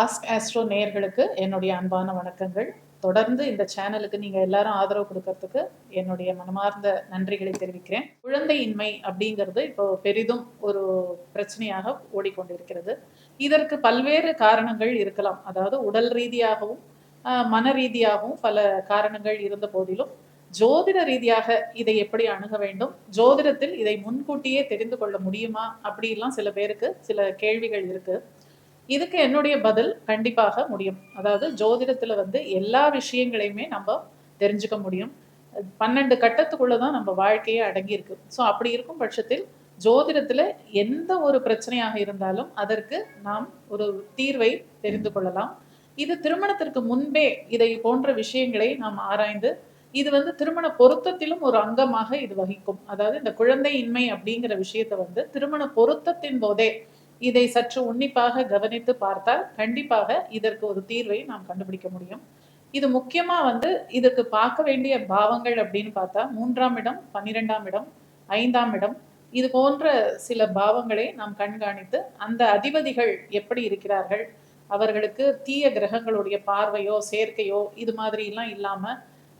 Ask astro நேயர்களுக்கு என்னுடைய அன்பான வணக்கங்கள். தொடர்ந்து இந்த சேனலுக்கு நீங்க எல்லாரும் ஆதரவு கொடுக்கறதுக்கு என்னுடைய மனமார்ந்த நன்றிகளை தெரிவிக்கிறேன். குழந்தையின்மை அப்படிங்கிறது இப்போ பெரிதும் ஒரு பிரச்சனையாக ஓடிக்கொண்டிருக்கிறது. இதற்கு பல்வேறு காரணங்கள் இருக்கலாம். அதாவது உடல் ரீதியாகவும் மன ரீதியாகவும் பல காரணங்கள் இருந்த போதிலும் ஜோதிட ரீதியாக இதை எப்படி அணுக வேண்டும்? ஜோதிடத்தில் இதை முன்கூட்டியே தெரிந்து கொள்ள முடியுமா? அப்படிலாம் சில பேருக்கு சில கேள்விகள் இருக்கு. இதுக்கு என்னுடைய பதில் கண்டிப்பாக முடியும். அதாவது ஜோதிடத்தில் வந்து எல்லா விஷயங்களையுமே நம்ம தெரிஞ்சுக்க முடியும். பன்னெண்டு கட்டத்துக்குள்ளே தான் நம்ம வாழ்க்கையே அடங்கியிருக்கு. ஸோ அப்படி இருக்கும் பட்சத்தில் ஜோதிடத்துல எந்த ஒரு பிரச்சனையாக இருந்தாலும் அதற்கு நாம் ஒரு தீர்வை தெரிந்து கொள்ளலாம். இது திருமணத்திற்கு முன்பே இதை போன்ற விஷயங்களை நாம் ஆராய்ந்து இது வந்து திருமண பொருத்தத்திலும் ஒரு அங்கமாக இது வகிக்கும். அதாவது இந்த குழந்தையின்மை அப்படிங்கிற விஷயத்தை வந்து திருமண பொருத்தத்தின் போதே இதை சற்று உன்னிப்பாக கவனித்து பார்த்தால் கண்டிப்பாக இதற்கு ஒரு தீர்வை நாம் கண்டுபிடிக்க முடியும். இது முக்கியமா வந்து இதுக்கு பார்க்க வேண்டிய பாவங்கள் அப்படின்னு பார்த்தா மூன்றாம் இடம் பன்னிரெண்டாம் இடம் ஐந்தாம் இடம். இது போன்ற சில பாவங்களை நாம் கண்காணித்து அந்த அதிபதிகள் எப்படி இருக்கிறார்கள் அவர்களுக்கு தீய கிரகங்களுடைய பார்வையோ சேர்க்கையோ இது மாதிரி எல்லாம் இல்லாம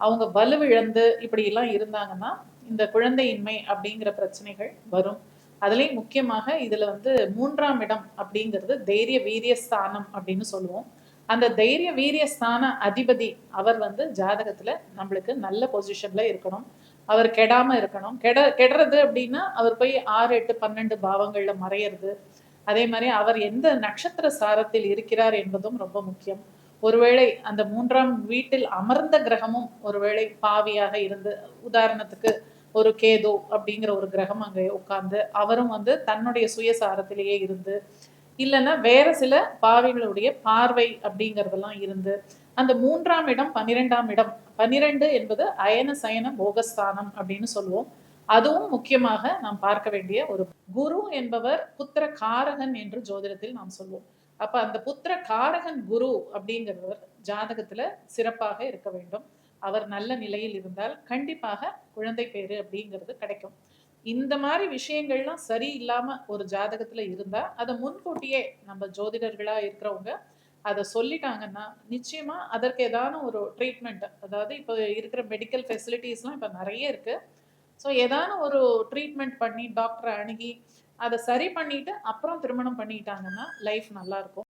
அவங்க வலுவிழந்து இப்படியெல்லாம் இருந்தாங்கன்னா இந்த குழந்தையின்மை அப்படிங்கிற பிரச்சனைகள் வரும். அதுலேயும் முக்கியமாக இதுல வந்து மூன்றாம் இடம் அப்படிங்கிறது தைரிய வீரிய ஸ்தானம் அப்படின்னு சொல்லுவோம். அந்த தைரிய வீரிய ஸ்தான அதிபதி அவர் வந்து ஜாதகத்துல நம்மளுக்கு நல்ல பொசிஷன்ல இருக்கணும். அவர் கெடாம இருக்கணும். கெட கெடுறது அப்படின்னா அவர் போய் ஆறு எட்டு பன்னெண்டு பாவங்களில் மறையிறது. அதே மாதிரி அவர் எந்த நட்சத்திர சாரத்தில் இருக்கிறார் என்பதும் ரொம்ப முக்கியம். ஒருவேளை அந்த மூன்றாம் வீட்டில் அமர்ந்த கிரகமும் ஒருவேளை பாவியாக இருந்து உதாரணத்துக்கு ஒரு கேது அப்படிங்கிற ஒரு கிரகம் அங்கே உட்கார்ந்து அவரும் வந்து தன்னுடைய சுயசாரத்திலேயே இருந்து இல்லைன்னா வேற சில பாவிகளுடைய பார்வை அப்படிங்கிறதெல்லாம் இருந்து அந்த மூன்றாம் இடம் பன்னிரெண்டாம் இடம் பன்னிரெண்டு என்பது அயன சயன போகஸ்தானம் அப்படின்னு சொல்லுவோம். அதுவும் முக்கியமாக நாம் பார்க்க வேண்டிய ஒரு குரு என்பவர் புத்திர காரகன் என்று ஜோதிடத்தில் நாம் சொல்வோம். அப்ப அந்த புத்திர காரகன் குரு அப்படிங்கிறவர் ஜாதகத்துல சிறப்பாக இருக்க வேண்டும். அவர் நல்ல நிலையில் இருந்தால் கண்டிப்பாக குழந்தை பேரு அப்படிங்கிறது கிடைக்கும். இந்த மாதிரி விஷயங்கள்லாம் சரி இல்லாம ஒரு ஜாதகத்துல இருந்தா அதை முன்கூட்டியே நம்ம ஜோதிடர்களா இருக்கிறவங்க அதை சொல்லிட்டாங்கன்னா நிச்சயமா அதற்கு ஏதான ஒரு ட்ரீட்மெண்ட் அதாவது இப்போ இருக்கிற மெடிக்கல் ஃபெசிலிட்டிஸ்லாம் இப்போ நிறைய இருக்கு. ஸோ ஏதான ஒரு ட்ரீட்மெண்ட் பண்ணி டாக்டரை அணுகி அதை சரி பண்ணிட்டு அப்புறம் திருமணம் பண்ணிட்டாங்கன்னா லைஃப் நல்லா இருக்கும்.